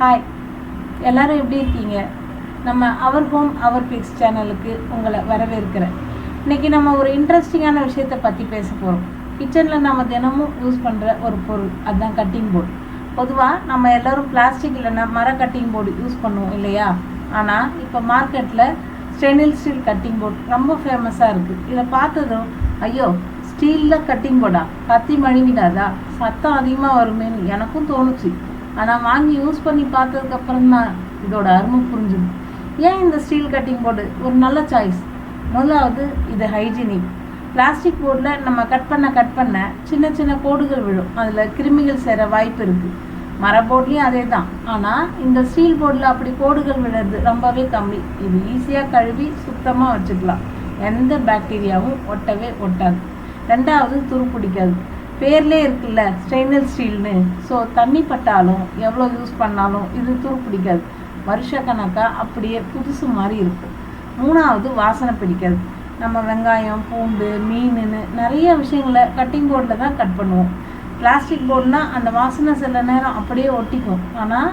Hi எல்லாரும் எப்படி இருக்கீங்க? நம்ம அவர் ஹோம் அவர் பிக்ஸ் சேனலுக்கு உங்களை வரவேற்கிறேன். இன்னைக்கு நம்ம ஒரு இன்ட்ரெஸ்டிங்கான விஷயத்தை பற்றி பேச போகிறோம் கிச்சனில் நம்ம தினமும் யூஸ் பண்ணுற ஒரு பொருள் அதுதான் கட்டிங் போர்டு பொதுவாக நம்ம எல்லோரும் பிளாஸ்டிக் இல்லைன்னா மர கட்டிங் போர்டு யூஸ் பண்ணுவோம் இல்லையா? ஆனால் இப்போ மார்க்கெட்டில் ஸ்டெயின்லெஸ் ஸ்டீல் கட்டிங் போர்டு ரொம்ப ஃபேமஸாக இருக்குது இதை பார்த்ததும் ஐயோ ஸ்டீலில் கட்டிங் போர்டா கத்தி மழுங்கிடாதா சத்தம் அதிகமாக வருமேன்னு எனக்கும் தோணுச்சு. ஆனால் வாங்கி யூஸ் பண்ணி பார்த்ததுக்கப்புறம் தான் இதோட அருமை புரிஞ்சுது. ஏன் இந்த ஸ்டீல் கட்டிங் போர்டு ஒரு நல்ல சாய்ஸ் முதலாவது இது ஹைஜீனிக் பிளாஸ்டிக் போர்டில் நம்ம கட் பண்ண கட் பண்ண சின்ன சின்ன கோடுகள் விழும். அதில் கிருமிகள் சேர வாய்ப்பு இருக்குது மர போர்ட்லேயும் அதே தான் ஆனால் இந்த ஸ்டீல் போர்டில் அப்படி கோடுகள் விழுறது ரொம்பவே கம்மி. இது ஈஸியாக கழுவி சுத்தமாக வச்சுக்கலாம். எந்த பாக்டீரியாவும் ஒட்டவே ஒட்டாது. ரெண்டாவது துரு பிடிக்காது பேர்லே இருக்குல்ல ஸ்டெயின்லெஸ் ஸ்டீல்னு ஸோ தண்ணி பட்டாலும் எவ்வளோ யூஸ் பண்ணாலும் இது துரு பிடிக்காது. வருஷ கணக்காக அப்படியே புதுசு மாதிரி இருக்கும். மூணாவது வாசனை பிடிக்காது. நம்ம வெங்காயம் பூண்டு மீனுன்னு நிறைய விஷயங்களை கட்டிங் போர்டில் தான் கட் பண்ணுவோம். பிளாஸ்டிக் போர்டுனா அந்த வாசனை சில நேரம் அப்படியே ஒட்டிக்கும். ஆனால்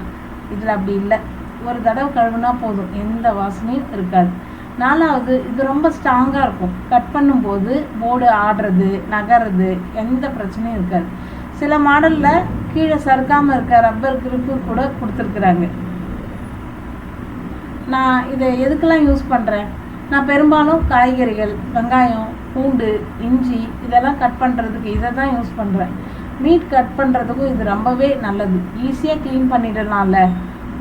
இதில் அப்படி இல்லை. ஒரு தடவை கழுவுனா போதும். எந்த வாசனையும் இருக்காது. நாலாவது இது ரொம்ப ஸ்ட்ராங்காக இருக்கும். கட் பண்ணும்போது போர்டு ஆடுறது நகர்றது எந்த பிரச்சனையும் இருக்காது. சில மாடலில் கீழே சறுக்காமல் இருக்க ரப்பர் கிரிப்பு கூட கொடுத்துருக்குறாங்க. நான் இதை எதுக்கெல்லாம் யூஸ் பண்ணுறேன் நான் பெரும்பாலும் காய்கறிகள் வெங்காயம் பூண்டு இஞ்சி இதெல்லாம் கட் பண்ணுறதுக்கு இதை தான் யூஸ் பண்ணுறேன் மீட் கட் பண்ணுறதுக்கும் இது ரொம்பவே நல்லது. ஈஸியாக க்ளீன் பண்ணிடலாம்ல.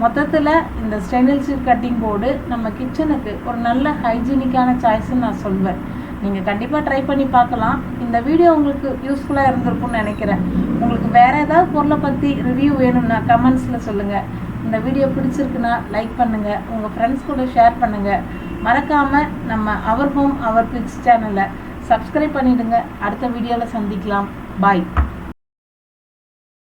மொத்தத்தில் இந்த ஸ்டெயின்லெஸ் ஸ்டீல் கட்டிங் போர்டு நம்ம கிச்சனுக்கு ஒரு நல்ல ஹைஜீனிக்கான சாய்ஸ்ன்னு நான் சொல்வேன். நீங்கள் கண்டிப்பாக ட்ரை பண்ணி பார்க்கலாம். இந்த வீடியோ உங்களுக்கு யூஸ்ஃபுல்லாக இருந்திருக்கும்னு நினைக்கிறேன். உங்களுக்கு வேறு ஏதாவது பொருளை பற்றி ரிவ்யூ வேணும்னா கமெண்ட்ஸில் சொல்லுங்கள் இந்த வீடியோ பிடிச்சிருக்குன்னா லைக் பண்ணுங்கள் உங்கள் ஃப்ரெண்ட்ஸ் கூட ஷேர் பண்ணுங்கள் மறக்காமல் நம்ம அவர் ஹோம் அவர் பிக்ஸ் சேனலை சப்ஸ்கிரைப் பண்ணிவிடுங்க அடுத்த வீடியோவில் சந்திக்கலாம். பாய்